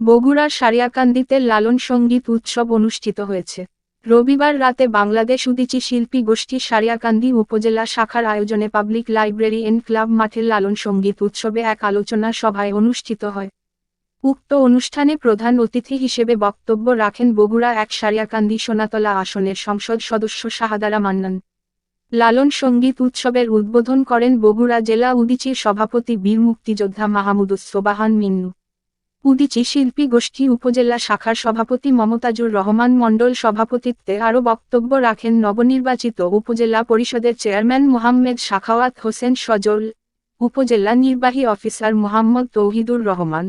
বগুড়ার সারিয়াকান্দিতে লালন সংগীত উৎসব অনুষ্ঠিত হয়েছে। রবিবার রাতে বাংলাদেশ উদিচি শিল্পী গোষ্ঠী সারিয়াকান্দি উপজেলা শাখার আয়োজনে পাবলিক লাইব্রেরি এন্ড ক্লাব মাঠে লালন সংগীত উৎসবে এক আলোচনা সভায় অনুষ্ঠিত হয়। উক্ত অনুষ্ঠানে প্রধান অতিথি হিসেবে বক্তব্য রাখেন বগুড়া এক সারিয়াকান্দি সোনাতলা আসনের সংসদ সদস্য শাহাদারা মান্নান। লালন সংগীত উৎসবের উদ্বোধন করেন বগুড়া জেলা উদিচির সভাপতি বীর মুক্তিযোদ্ধা মাহমুদুস সোবাহান মিন্নু। উদিচি শিল্পী গোষ্ঠী উপজেলা শাখার সভাপতি মমতাজুর রহমান মণ্ডল সভাপতিত্বে আরও বক্তব্য রাখেন নবনির্বাচিত উপজেলা পরিষদের চেয়ারম্যান মোহাম্মেদ শাখাওয়াত হোসেন সজল, উপজেলা নির্বাহী অফিসার মোহাম্মদ তৌহিদুর রহমান,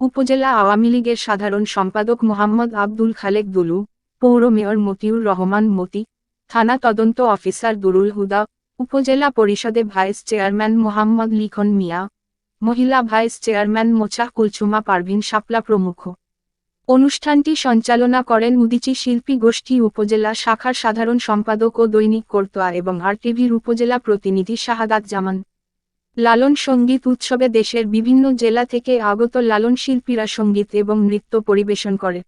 উপজেলা আওয়ামী লীগের সাধারণ সম্পাদক মোহাম্মদ আব্দুল খালেক দুলু, পৌর মেয়র মতিউর রহমান মতি, থানা তদন্ত অফিসার দুরুল হুদা, উপজেলা পরিষদে ভাইস চেয়ারম্যান মোহাম্মদ লিখন মিয়া মহিলা ভাইস চেয়ারম্যান মোচা কুলচুমা পারভিন শাপলা প্রমুখ। অনুষ্ঠানটি সঞ্চালনা করেন উদিচি শিল্পী গোষ্ঠী উপজেলা শাখার সাধারণ সম্পাদক ও দৈনিক কর্তোয়া এবং আরটিভির উপজেলা প্রতিনিধি শাহাদাত জামান। লালন সংগীত উৎসবে দেশের বিভিন্ন জেলা থেকে আগত লালন শিল্পীরা সংগীত এবং নৃত্য পরিবেশন করে।